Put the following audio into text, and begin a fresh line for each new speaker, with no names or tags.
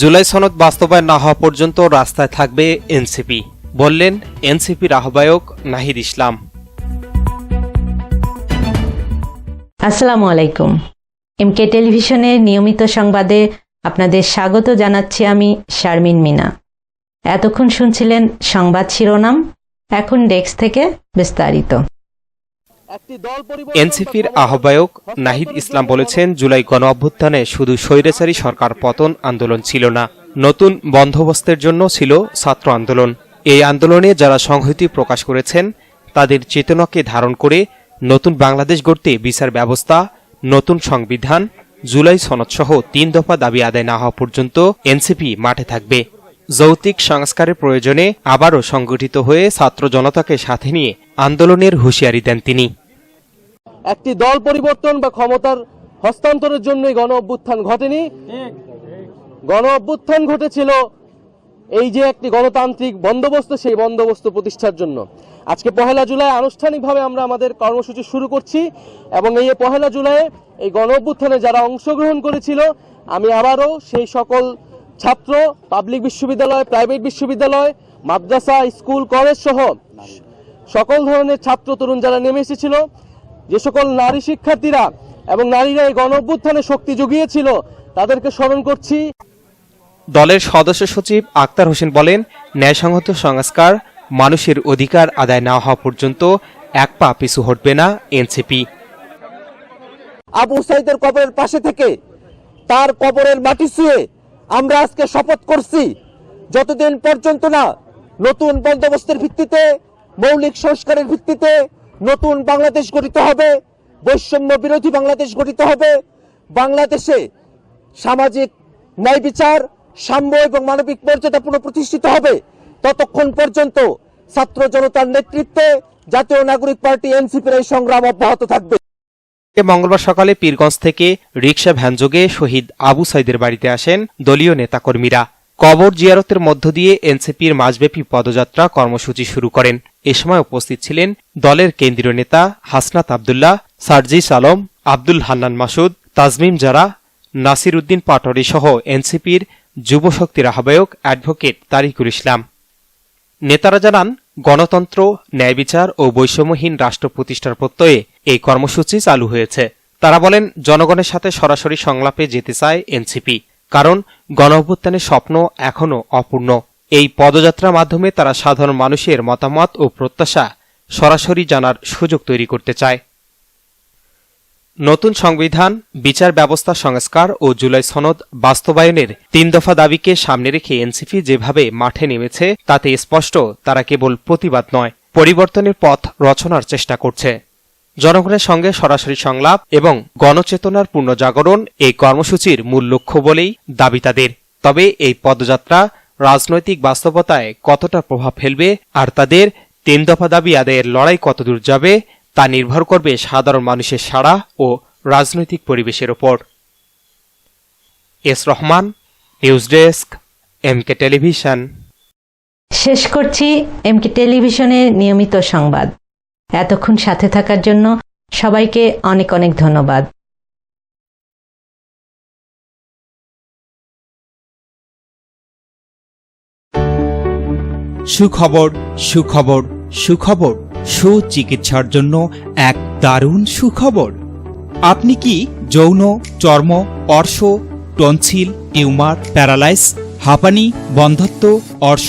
জুলাই সনদ বাস্তবায়ন না হওয়া পর্যন্ত রাস্তায় থাকবে এনসিপি। বললেন এনসিপির আহ্বায়ক নাহিদ ইসলাম।
আসসালামু আলাইকুম। এমকে টেলিভিশনের নিয়মিত সংবাদে আপনাদের স্বাগত জানাচ্ছি আমি শারমিন মিনা। এতক্ষণ শুনছিলেন সংবাদ শিরোনাম, এখন ডেস্ক থেকে বিস্তারিত।
এনসিপির আহ্বায়ক নাহিদ ইসলাম বলেছেন জুলাই গণ অভ্যুত্থানে শুধু স্বৈরাচারী সরকার পতন আন্দোলন ছিল না নতুন বন্দোবস্তের জন্য ছিল ছাত্র আন্দোলন। এই আন্দোলনে যারা সংহতি প্রকাশ করেছেন তাদের চেতনাকে ধারণ করে নতুন বাংলাদেশ গড়তে বিচার ব্যবস্থা নতুন সংবিধান জুলাই সনদসহ তিন দফা দাবি আদায় না হওয়া পর্যন্ত এনসিপি মাঠে থাকবে। যৌতিক সংস্কারের প্রয়োজনে আবারও সংগঠিত হয়ে ছাত্র জনতাকে সাথে নিয়ে আন্দোলনের হুঁশিয়ারি দেন তিনি।
একটি দল পরিবর্তন বা ক্ষমতার হস্তান্তরের জন্যই গণ অভ্যুত্থান ঘটেনি। গণ অভ্যুত্থান ঘটেছিল এই যে একটি গণতান্ত্রিক বন্দোবস্ত, সেই বন্দোবস্ত প্রতিষ্ঠার জন্য। আজকে পহেলা জুলাই, আনুষ্ঠানিকভাবে আমরা আমাদের কর্মসূচি শুরু করছি এবং এই পহেলা জুলাই এই গণ অভ্যুত্থানে যারা অংশগ্রহণ করেছিল, আমি আবারও সেই সকল ছাত্র, পাবলিক বিশ্ববিদ্যালয়, প্রাইভেট বিশ্ববিদ্যালয়, মাদ্রাসা, স্কুল, কলেজ সহ সকল ধরনের ছাত্র, তরুণ যারা নেমে এসেছিল যে সকল নারী শিক্ষার্থীরা এবং নারীরা এই গণ অভ্যুত্থানে শক্তি জুগিয়েছিল তাদেরকে স্মরণ করছি।
দলের সদস্য সচিব আক্তার হোসেন বলেন ন্যায়সংহত সংস্কার মানুষের অধিকার আদায় না হওয়া পর্যন্ত এক পা পিছু হটবে না এনসিপি।
আবু সাইদের কবরের পাশে থেকে তার কবরের মাটি ছুঁয়ে আমরা আজকে শপথ করছি যতদিন পর্যন্ত না নতুন বন্দোবস্তের ভিত্তিতে মৌলিক সংস্কারের ভিত্তিতে নতুন বাংলাদেশ গঠিত হবে, বৈষম্য বিরোধী বাংলাদেশ গঠিত হবে। বাংলাদেশে সামাজিক ন্যায় বিচার, সাম্য এবং মানবিক মর্যাদা পুনঃপ্রতিষ্ঠিত হবে। ততক্ষণ পর্যন্ত ছাত্র জনতার নেতৃত্বে জাতীয় নাগরিক পার্টি, এনসিপির এই সংগ্রাম অব্যাহত থাকবে।
মঙ্গলবার সকালে পীরগঞ্জ থেকে রিকশা ভ্যানযোগে শহীদ আবু সাইদের বাড়িতে আসেন দলীয় নেতাকর্মীরা। কবর জিয়ারতের মধ্য দিয়ে এনসিপির মাঝব্যাপী পদযাত্রা কর্মসূচি শুরু করেন। এ সময় উপস্থিত ছিলেন দলের কেন্দ্রীয় নেতা হাসনাত আবদুল্লাহ, সার্জিস আলম, আব্দুল হান্নান মাসুদ, তাজমিম জারা, নাসির উদ্দিন পাটরি সহ এনসিপির যুবশক্তির আহ্বায়ক অ্যাডভোকেট তারিকুল ইসলাম। নেতারা জানান, গণতন্ত্র, ন্যায় বিচার ও বৈষম্যহীন রাষ্ট্র প্রতিষ্ঠার প্রত্যয়ে এই কর্মসূচি চালু হয়েছে। তারা বলেন, জনগণের সাথে সরাসরি সংলাপে যেতে চায় এনসিপি। কারণ গণ অভ্যুত্থানের স্বপ্ন এখনও অপূর্ণ। এই পদযাত্রার মাধ্যমে তারা সাধারণ মানুষের মতামত ও প্রত্যাশা সরাসরি জানার সুযোগ তৈরি করতে চায়। নতুন সংবিধান, বিচার ব্যবস্থা সংস্কার ও জুলাই সনদ বাস্তবায়নের তিন দফা দাবিকে সামনে রেখে এনসিপি যেভাবে মাঠে নেমেছে, তাতে স্পষ্ট তারা কেবল প্রতিবাদ নয়, পরিবর্তনের পথ রচনার চেষ্টা করছে। জনগণের সঙ্গে সরাসরি সংলাপ এবং গণচেতনার পূর্ণ জাগরণ এই কর্মসূচির মূল লক্ষ্য বলেই দাবি তাদের। তবে এই পদযাত্রা রাজনৈতিক বাস্তবতায় কতটা প্রভাব ফেলবে আর তাদের তিন দফা দাবি আদায়ের লড়াই কতদূর যাবে তা নির্ভর করবে সাধারণ মানুষের সাড়া ও রাজনৈতিক পরিবেশের ওপর। S Rahman, news desk, MK television.
শেষ করছি এমকে টেলিভিশনের নিয়মিত সংবাদ। এতক্ষণ সাথে থাকার জন্য সবাইকে অনেক অনেক ধন্যবাদ।
সুখবর সুখবর সুখবর, সুচিকিৎসার জন্য এক দারুণ সুখবর। আপনি কি যৌন, চর্ম, অর্শ, টনসিল, টিউমার, প্যারালাইস, হাঁপানি, বন্ধত্ব, অর্শ